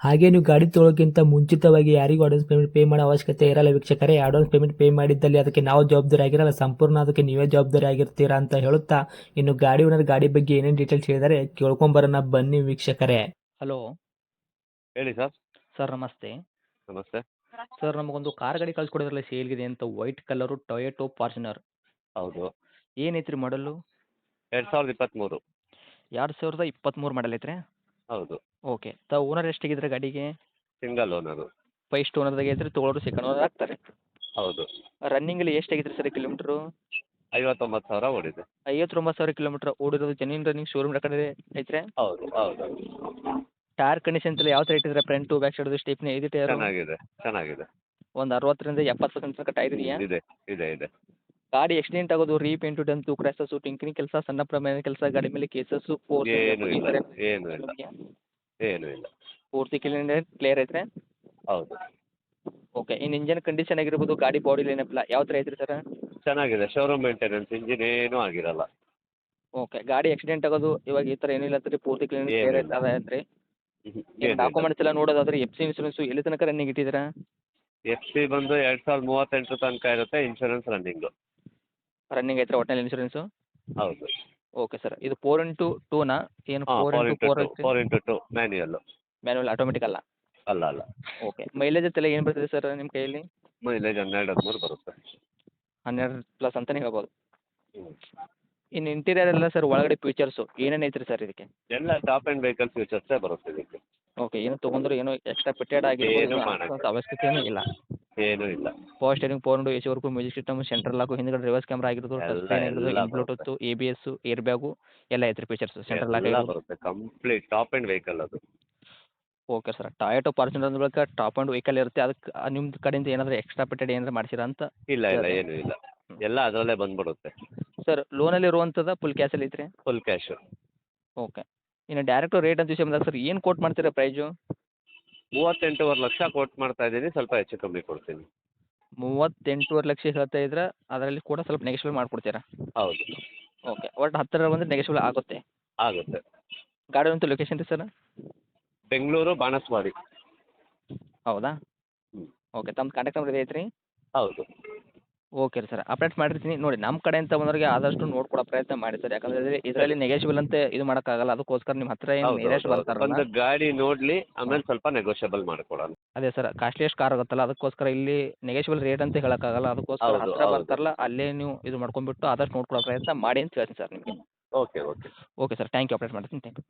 ಹಾಗೆ ನೀವು ಗಾಡಿ ತೊಳೋಕ್ಕಿಂತ ಮುಂಚಿತವಾಗಿ ಯಾರಿಗೂ ಅಡ್ವಾನ್ಸ್ ಪೇಮೆಂಟ್ ಪೇ ಮಾಡೋ ಅವಶ್ಯಕತೆ ಇರಲ್ಲ ವೀಕ್ಷಕರೇ. ಅಡ್ವಾನ್ಸ್ ಪೇಮೆಂಟ್ ಪೇ ಮಾಡಿದ್ದಲ್ಲಿ ಅದಕ್ಕೆ ನಾವು ಜವಾಬ್ದಾರಿ ಆಗಿರಲ್ಲ. ಸಂಪೂರ್ಣ ಅದಕ್ಕೆ ನೀವೇ ಜವಾಬ್ದಾರಿ ಆಗಿರ್ತೀರಾ ಅಂತ ಹೇಳುತ್ತಾ ಇನ್ನು ಗಾಡಿ ಓನರ್ ಗಾಡಿ ಬಗ್ಗೆ ಏನೇನು ಡೀಟೇಲ್ಸ್ ಹೇಳಿದರೆ ಕೇಳ್ಕೊಂಬರೋಣ ಬನ್ನಿ ವೀಕ್ಷಕರೇ. ಹಲೋ ಹೇಳಿ ಸರ್. ಸರ್ ನಮಸ್ತೆ. ನಮಸ್ತೆ. ಸರ್ ನಮಗೊಂದು ಕಾರ್ ಗಾಡಿ ಕಳ್ಸಿಕೊಡಿದ್ರಲ್ಲ ಸೇಲ್ಗಿದೆ ಅಂತ ವೈಟ್ ಕಲರು ಟೊಯೆಟೊ ಫಾರ್ಚುನರ್ ಹೌದು. ಏನೈತ್ರಿ ಮಾಡಲು ಎರಡು ಸಾವಿರದ ಇಪ್ಪತ್ತ್ಮೂರು ಎರಡು ಸಾವಿರದ ಇಪ್ಪತ್ತ್ಮೂರು ಮಾಡಲ್ ಐತ್ರಿ? ಹೌದು. ಓಕೆ. ತಾವು ಓನರ್ ಎಷ್ಟಾಗಿದ್ರೆ ಗಾಡಿಗೆ? Single owner. ಫಸ್ಟ್ ಓನರ್ದಾಗ ಇದ್ರೆ ತೊಗೊಳೋರು ಸೆಕೆಂಡ್ ಓನರ್ ಆಗ್ತಾರೆ. ಹೌದು. ರನ್ನಿಂಗಲ್ಲಿ ಆಗಿದ್ರೆ ಸರ್ ಕಿಲೋಮೀಟ್ರು? ಐವತ್ತೊಂಬತ್ತು ಸಾವಿರ ಓಡಿದೆ. ಐವತ್ತೊಂಬತ್ತು ಸಾವಿರ ಕಿಲೋಮೀಟ್ರ್ ಓಡಿರೋದು ಜೆನ್ಯೂನ್ ರನ್ನಿಂಗ್ ಶೋರೂಮ್ ರೆಕಾರ್ಡ್ ಐತ್ರಿ? ಹೌದು ಹೌದು. ಟೈರ್ ಕಂಡೀಷನ್ ಎಲ್ಲ ಯಾವ ಥರ ಇಟ್ಟಿದ್ರೆ ಫ್ರಂಟ್ ಬ್ಯಾಕ್ ಸೈಡ್ ಸ್ಟೇಪ್ನಿ ಐದು ಟೈರ್ ಚೆನ್ನಾಗಿದೆ ಚೆನ್ನಾಗಿದೆ. ಒಂದು ಅರವತ್ತರಿಂದ ಎಪ್ಪತ್ತು ಪರ್ಸೆಂಟ್ ತನಕ ಟೈರ್ ಇದೆಯಾ? ಇದೆ ಇದೆ ಇದೆ. ಗಾಡಿ ಆಕ್ಸಿಡೆಂಟ್ ಆಗೋದು ರೀಪೇಂಟು ಡಂತು ಕ್ರ್ಯಾಸಸ್ಸು ಟಿಂಕಿನ ಕೆಲಸ ಸಣ್ಣ ಪ್ರಮಾಣದ ಕೆಲಸ ಗಾಡಿ ಮೇಲೆ ಕೇಸಸ್ಸು ಫೋರ್ ಏನು ಇಲ್ಲ ಏನು ಇಲ್ಲ ಏನು ಇಲ್ಲ. ಪೂರ್ತಿ ಕ್ಲೀನ್ ಕ್ಲಿಯರ್ ಐತ್ರಿ ಹೌದು. ಓಕೆ ಇನ್ನು ಇಂಜಿನ್ ಕಂಡೀಷನ್ ಆಗಿರ್ಬೋದು ಗಾಡಿ ಬಾಡಿ ಏನಪ್ಪ ಯಾವ ಥರ ಐತ್ರಿ ಸರ್ ಚೆನ್ನಾಗಿದೆ ಶೋರೂಮ್ ಮೇಂಟೆನೆನ್ಸ್ ಇಂಜಿನ್ ಏನೂ ಆಗಿರಲ್ಲ. ಓಕೆ ಗಾಡಿ ಆಕ್ಸಿಡೆಂಟ್ ಆಗೋದು ಇವಾಗ ಈ ಥರ ಏನಿಲ್ಲ ಅಂತ್ರಿ ಪೂರ್ತಿ ಕ್ಲೀನ್ ಕ್ಲಿಯರ್. ಅದ ಐತ್ರಿ. ಡಾಕ್ಯುಮೆಂಟ್ಸ್ ಎಲ್ಲ ನೋಡೋದಾದ್ರೆ ಎಫ್ ಸಿ ಇನ್ಸೂರೆನ್ಸು ಎಲ್ಲಿ ತನಕ ರನ್ನಿಂಗ್ ಇಟ್ಟಿದ್ದೀರಾ? ಎಫ್ ಸಿ ಬಂದು ಎರಡು ಸಾವಿರದ ಮೂವತ್ತೆಂಟು ತನಕ ಇರುತ್ತೆ ಇನ್ಶೂರೆನ್ಸ್ ರನ್ನಿಂಗು ರನ್ನಿಂಗ್ ಐತ್ರಿ ಒಟ್ಟಿನಲ್ಲಿ ಇನ್ಶೂರೆನ್ಸ್ ಹೌದು. ಓಕೆ ಸರ್ ಇದು ಫೋರ್ ಇಂಟು ಟೂನಾ ಏನು four into four to four into two manual manual automatic ಅಲ್ಲ? ಅಲ್ಲ ಅಲ್ಲ. ಓಕೆ ಮೈಲೇಜ್ ಅಂತೆಲ್ಲ ಏನು ಬರ್ತದೆ ಸರ್ ನಿಮ್ಮ ಕೈಯಲ್ಲಿ? ಮೈಲೇಜ್ ಹನ್ನೆರಡು ಹದಿಮೂರು ಬರುತ್ತೆ. ಹನ್ನೆರಡು ಪ್ಲಸ್ ಅಂತಲೇ ಹೇಳ್ಬೋದು. ಇನ್ ಇನ್ನು ಇಂಟೀರಿಯರ್ ಎಲ್ಲ ಸರ್ ಒಳಗಡೆ ಫೀಚರ್ಸು ಏನೇನು ಐತ್ರಿ ಸರ್ ಇದಕ್ಕೆ? ಎಲ್ಲ ಟಾಪ್ ಆ್ಯಂಡ್ ವೆಹಿಕಲ್ ಫ್ಯೂಚರ್ಸೇ ಬರುತ್ತೆ ಇದಕ್ಕೆ. ಓಕೆ ಏನು ತೊಗೊಂಡ್ರು ಏನು ಎಕ್ಸ್ಟ್ರಾ ಪಿಟೆಡ್ ಏನು ಅವಶ್ಯಕತೆ ಮಾಡಕ್ಕೆ ಅಂತ ಇಲ್ಲ. ಏನೂ ಇಲ್ಲ. Power steering four into A C work music system central lock ಹಿಂದ್ಗಡೆ ರಿವರ್ಸ್ ಕ್ಯಾಮ್ರಾ ಟಚ್ ಸ್ಕ್ರೀನ್ ಆಗಿರ್ಬೋದು Bluetooth A B S air bag ಎಲ್ಲ ಐತ್ರಿ ಫೀಚರ್ಸ್ ಸೆಂಟ್ರಲ್ ಲಾಕ್ ಎಲ್ಲ ಬರುತ್ತೆ. ಕಂಪ್ಲೀಟ್ ಟಾಪ್ ಆ್ಯಂಡ್ ವೆಹಿಕಲ್ ಅದು. ಓಕೆ ಸರ್ ಟಾಯೋಟೋ ಫಾರ್ಚುನರ್ ಅಂದ ಬಳಿಕ top and vehicle ಇರುತ್ತೆ. ಅದಕ್ಕೆ ನಿಮ್ಮ ಕಡೆಯಿಂದ ಏನಾದರೂ ಎಕ್ಸ್ಟ್ರಾ ಪೆಟೆಡ್ ಏನಾದರೂ ಮಾಡ್ಸಿರಾ ಅಂತ ಇಲ್ಲ ಇಲ್ಲ ಏನು ಇಲ್ಲ. ಎಲ್ಲ ಅದರಲ್ಲೇ ಬಂದ್ಬಿಡುತ್ತೆ. ಸರ್ ಲೋನಲ್ಲಿ ಇರುವಂಥದ್ದು ಫುಲ್ ಕ್ಯಾಶಲ್ಲಿ ಐತ್ರಿ? ಫುಲ್ ಕ್ಯಾಶು ಓಕೆ ಇನ್ನು ಡೈರೆಕ್ಟ್ ರೇಟ್ ಅಂತ ವಿಷಯ ಬಂದಾಗ ಸರ್ ಏನು ಕೋಟ್ ಮಾಡ್ತೀರಾ ಪ್ರೈಜು ಮೂವತ್ತೆಂಟೂವರೆ ಲಕ್ಷ ಕೋಟ್ ಮಾಡ್ತಾ ಇದ್ದೀನಿ ಸ್ವಲ್ಪ ಹೆಚ್ಚು ಕಮ್ಮಿ ಕೊಡ್ತೀನಿ. ಮೂವತ್ತೆಂಟೂವರೆ ಲಕ್ಷ ಹೇಳ್ತಾ ಇದ್ರೆ ಅದರಲ್ಲಿ ಕೂಡ ಸ್ವಲ್ಪ ನೆಗೆಶಿಬಲ್ ಮಾಡಿಕೊಡ್ತೀರಾ? ಹೌದು. ಓಕೆ ಒಟ್ಟು ಹತ್ತಿರ ಬಂದರೆ ನೆಗೆಶಿಬಲ್ ಆಗುತ್ತೆ. ಆಗುತ್ತೆ. ಗಾಡಿ ಅಂತ ಲೊಕೇಶನ್ ರೀ ಸರ್? ಬೆಂಗಳೂರು ಬಾಣಸ್ವಾಡಿ. ಹೌದಾ? ಓಕೆ ತಮ್ಮ ಕಾಂಟ್ಯಾಕ್ಟ್ ನಂಬರ್ ಇದೆ ಐತ್ರಿ? ಹೌದು. ಓಕೆ ರೀ ಸರ್. ಅಪ್ಡೇಟ್ ಮಾಡಿರ್ತೀನಿ. ನೋಡಿ ನಮ್ಮ ಕಡೆಯಿಂದ ಬಂದವರಿಗೆ ಆದಷ್ಟು ನೋಡ್ಕೊಡೋ ಪ್ರಯತ್ನ ಮಾಡಿ ಸರ್. ಯಾಕಂದರೆ ಇದರಲ್ಲಿ ನೆಗೆಶ್ವಲ್ ಅಂತ ಇದು ಮಾಡೋಕ್ಕಾಗಲ್ಲ. ಅದಕ್ಕೋಸ್ಕರ ನಿಮ್ಮ ಹತ್ರ ಏನು ನಿಯರೆಸ್ಟ್. ಒಂದು ಗಾಡಿ ನೋಡಲಿ ಆಮೇಲೆ ಸ್ವಲ್ಪ ನೆಗೋಷಿಯಬಲ್ ಮಾಡ್ಕೊಡೋಣ. ಅದೇ ಸರ್ ಕಾಸ್ಟ್ಲಿಯಸ್ಟ್ ಕಾರ್ ಆಗುತ್ತಲ್ಲ ಅದಕ್ಕೋಸ್ಕರ ಇಲ್ಲಿ ನೆಗೆಶ್ವಲ್ ರೇಟ್ ಅಂತ ಹೇಳೋಕ್ಕಾಗಲ್ಲ. ಅದಕ್ಕೋಸ್ಕರ ಹತ್ರ ಹತ್ತಿರ ಹೌದು. ಬರ್ತಾರಲ್ಲ ಅಲ್ಲೇ ನೀವು ಇದು ಮಾಡ್ಕೊಂಡ್ಬಿಟ್ಟು ಆದಷ್ಟು ನೋಡ್ಕೊಡೋ ಪ್ರಯತ್ನ ಮಾಡಿ ಅಂತ ಹೇಳ್ತೀನಿ ಸರ್ ನಿಮಗೆ. Okay okay okay sir thank you update ಮಾಡ್ತೀನಿ. Thank you